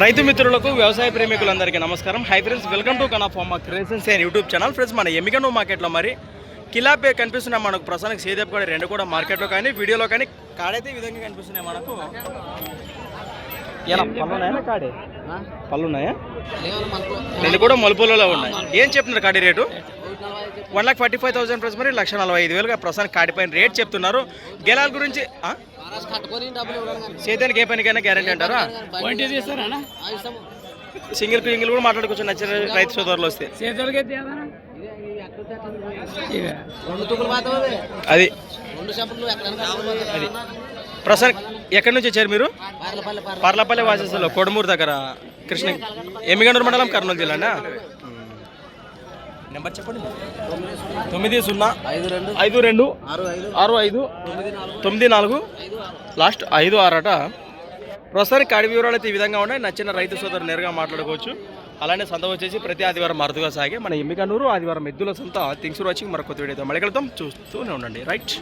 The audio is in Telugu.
రైతు మిత్రులకు వ్యవసాయ ప్రేమికులందరికీ నమస్కారం. Hi friends welcome to కనాఫార్మా creations and YouTube channel friends మన ఎమిగను మార్కెట్లో మరి కిలాపే కనిపిస్తున్నాయి మనకు. ప్రస్తుతానికి సేదేపు కూడా రెండు కూడా మార్కెట్లో కానీ వీడియోలో కానీ కాడైతే ఈ విధంగా కనిపిస్తున్నాయి మనకు. ఎలా? కాడే. రెండు కూడా మలుపులలో ఉన్నాయి. ఏం చెప్తున్నారు కాడి rate? One lakh forty five thousand plus మరి లక్ష నలభై ఐదు వేలుగా ప్రస్తుతానికి కాడిపైన రేట్ చెప్తున్నారు. గెలాల గురించి ఆ? సేద్యానికి ఏ పనికైనా గ్యారంటీ అంటారా? సింగిల్ సింగిల్ కూడా మాట్లాడుకోవచ్చు నచ్చిన రైతు సోదరులు వస్తే. అది. ప్రసాద్ ఎక్కడి నుంచి వచ్చారు మీరు? పార్లపల్లి పార్ల పర్లపల్లి వాసస్సులో కొడమూరు దగ్గర కృష్ణ ఎమ్మిగండూరు మండలం కర్నూలు జిల్లానా? నెంబర్ చెప్పండి. తొమ్మిది సున్నా ఐదు రెండు. ఐదు రెండు ఆరు ఐదు. ఆరు ఐదు తొమ్మిది నాలుగు. లాస్ట్ ఐదు ఆరట. ప్రస్తుతానికి కాడి వివరాలు అయితే ఈ విధంగా ఉన్నాయి. నచ్చిన రైతు సోదరు నేరుగా మాట్లాడుకోవచ్చు. అలానే సంత వచ్చేసి ప్రతి ఆదివారం మరుదుగా సాగే. మన ఎమ్మికనూరు ఆదివారం ఎద్దుల సంత. థింగ్స్ వచ్చి మరొక కొత్త వీడియోతో మళ్ళీ కలుద్దాం. చూస్తూనే ఉండండి. రైట్?